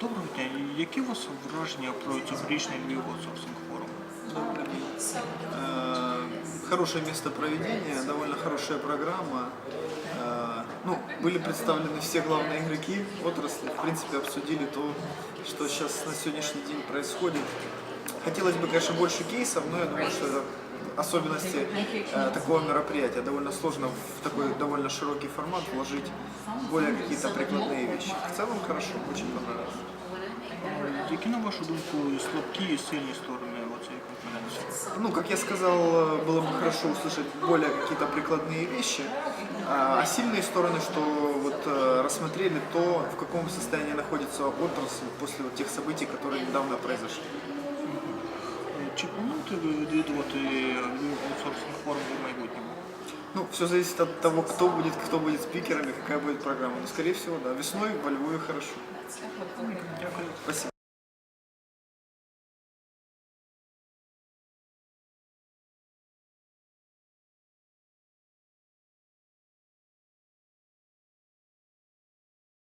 Доброго дня. Які у вас враження про цьогорічний Львів аутсорсинг форум? Э, Хорошее место проведения, довольно хорошая программа. Э, Ну, были представлены все главные игроки отрасли. В принципе, обсудили то, что сейчас на сегодняшний день происходит. Хотелось бы, конечно, больше кейсов, но я думаю, что это особенности э, такого мероприятия. Довольно сложно в такой довольно широкий формат вложить более какие-то прикладные вещи. В целом хорошо, очень понравилось. Які, на вашу думку, слабкі і сильні сторони цієї конференції? Ну, как я сказал, э, было бы хорошо услышать более какие-то прикладные вещи. А а сильные стороны, что вот э, рассмотрели то, в каком состоянии находится отрасль после вот тех событий, которые недавно произошли. Чи плануєте ви відвідувати Львів аутсорсинг форум у майбутньому? Ну, все зависит от того, кто будет, кто будет спикерами, какая будет программа. Но, скорее всего, да, весной во Львове хорошо.